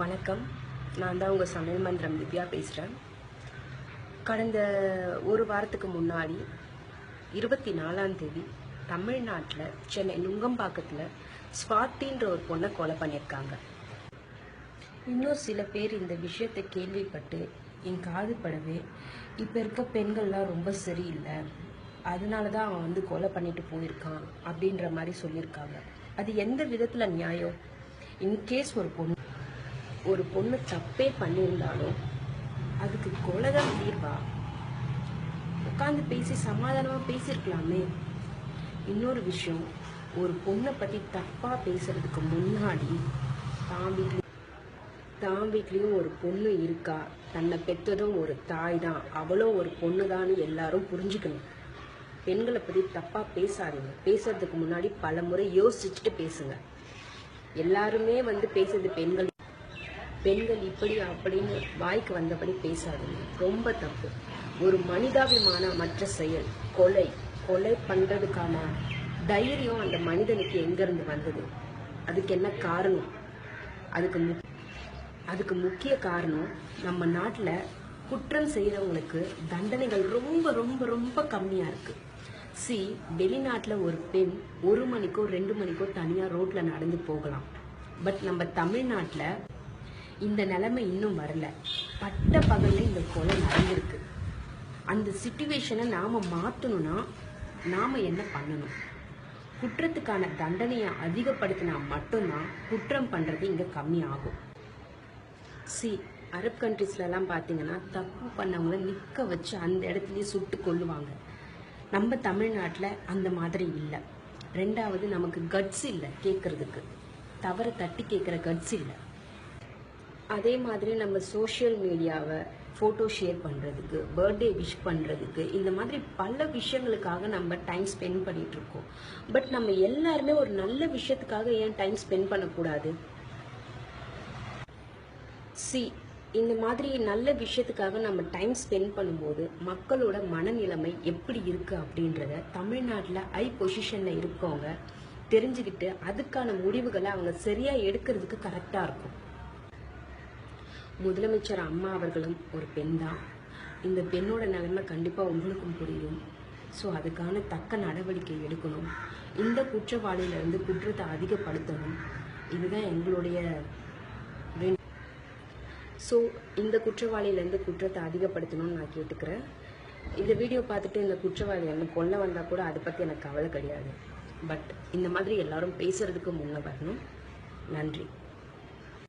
வணக்கம். நான் தான் உங்கள் சமையல் மந்திரம் திவ்யா பேசுகிறேன் கடந்த ஒரு வாரத்துக்கு முன்னாடி இருபத்தி நாலாம் தேதி தமிழ்நாட்டில் சென்னை நுங்கம்பாக்கத்தில் ஸ்வாத்தின்ற ஒரு பொண்ணை கொலை பண்ணியிருக்காங்க. இன்னும் சில பேர் இந்த விஷயத்தை கேள்விப்பட்டு என் காது படவே இப்போ இருக்க பெண்கள்லாம் ரொம்ப சரியில்லை. அதனால தான் அவன் வந்து கொலை பண்ணிட்டு போயிருக்கான் அப்படின்ற மாதிரி சொல்லியிருக்காங்க. அது எந்த விதத்தில் நியாயம்? இன்கேஸ் ஒரு பொண்ணு ஒரு பொண்ணு தப்பே பண்ணியிருந்தாலும் அதுக்கு கொலைதான் தீர்வா? உட்காந்து பேசி சமாதானமாக பேசியிருக்கலாமே. இன்னொரு விஷயம் ஒரு பொண்ணை பற்றி தப்பாக பேசுறதுக்கு முன்னாடி தான் வீட்லேயும் தான் வீட்லேயும் ஒரு பொண்ணு இருக்கா? தன்னை பெற்றதும் ஒரு தாய் தான். அவளும் ஒரு பொண்ணு தான் எல்லாரும் புரிஞ்சுக்கணும். பெண்களை பற்றி தப்பாக பேசாதீங்க. பேசுறதுக்கு முன்னாடி பல முறை யோசிச்சுட்டு பேசுங்க. எல்லாருமே வந்து பேசுறது பெண்கள் பெண்கள் இப்படி அப்படின்னு வாய்க்கு வந்தபடி பேசாதீங்க. ரொம்ப தப்பு. ஒரு மனிதாபிமான மற்ற செயல் கொலை கொலை பண்ணுறதுக்கான தைரியம் அந்த மனிதனுக்கு எங்கேருந்து வந்தது? அதுக்கு என்ன காரணம்? அதுக்கு மு அதுக்கு முக்கிய காரணம் நம்ம நாட்டில் குற்றம் செய்கிறவங்களுக்கு தண்டனைகள் ரொம்ப ரொம்ப ரொம்ப கம்மியாக இருக்குது சி வெளிநாட்டில் ஒரு பெண் ஒரு மணிக்கோ ரெண்டு மணிக்கோ தனியாக ரோட்டில் நடந்து போகலாம். பட் நம்ம தமிழ்நாட்டில் இந்த நிலைமை இன்னும் வரல. பட்ட பகலில் இந்த கொலை நடந்திருக்கு. அந்த சுச்சுவேஷனை நாம் மாற்றணும்னா நாம் என்ன பண்ணணும்? குற்றத்துக்கான தண்டனையை அதிகப்படுத்தினா மட்டும்தான் குற்றம் பண்ணுறது இங்கே கம்மி ஆகும். சி அரப் கண்ட்ரீஸ்லலாம் பார்த்தீங்கன்னா தப்பு பண்ணவங்கள நிற்க வச்சு அந்த இடத்துலையே சுட்டு கொள்ளுவாங்க நம்ம தமிழ்நாட்டில் அந்த மாதிரி இல்லை. ரெண்டாவது நமக்கு கட்ஸ் இல்லை கேட்குறதுக்கு தவறை தட்டி கேட்குற கட்ஸ் இல்லை. அதே மாதிரி நம்ம சோஷியல் மீடியாவை ஃபோட்டோ ஷேர் பண்ணுறதுக்கு பர்த்டே விஷ் பண்ணுறதுக்கு இந்த மாதிரி பல விஷயங்களுக்காக நம்ம டைம் ஸ்பெண்ட் பண்ணிகிட்ருக்கோம் பட் நம்ம எல்லாருமே ஒரு நல்ல விஷயத்துக்காக ஏன் டைம் ஸ்பெண்ட் பண்ணக்கூடாது? சி இந்த மாதிரி நல்ல விஷயத்துக்காக நம்ம டைம் ஸ்பெண்ட் பண்ணும்போது மக்களோட மனநிலைமை எப்படி இருக்குது அப்படின்றத தமிழ்நாட்டில் ஐ பொசிஷனில் இருக்கவங்க தெரிஞ்சுக்கிட்டு அதுக்கான முடிவுகளை அவங்க சரியாக எடுக்கிறதுக்கு கரெக்டாக இருக்கும். முதலமைச்சர் அம்மா அவர்களும் ஒரு பெண் தான் இந்த பெண்ணோட நிலைமை கண்டிப்பாக உங்களுக்கும் புரியும். ஸோ அதுக்கான தக்க நடவடிக்கை எடுக்கணும். இந்த குற்றவாளியிலிருந்து குற்றத்தை அதிகப்படுத்தணும். இதுதான் எங்களுடைய ஸோ இந்த குற்றவாளியிலேருந்து குற்றத்தை அதிகப்படுத்தணும்னு நான் கேட்டுக்கிறேன். இந்த வீடியோ பார்த்துட்டு இந்த குற்றவாளி என்ன கொல்ல வந்தால் கூட அதை பற்றி எனக்கு கவலை கிடையாது. பட் இந்த மாதிரி எல்லாரும் பேசுறதுக்கு முன்னே வரணும். நன்றி.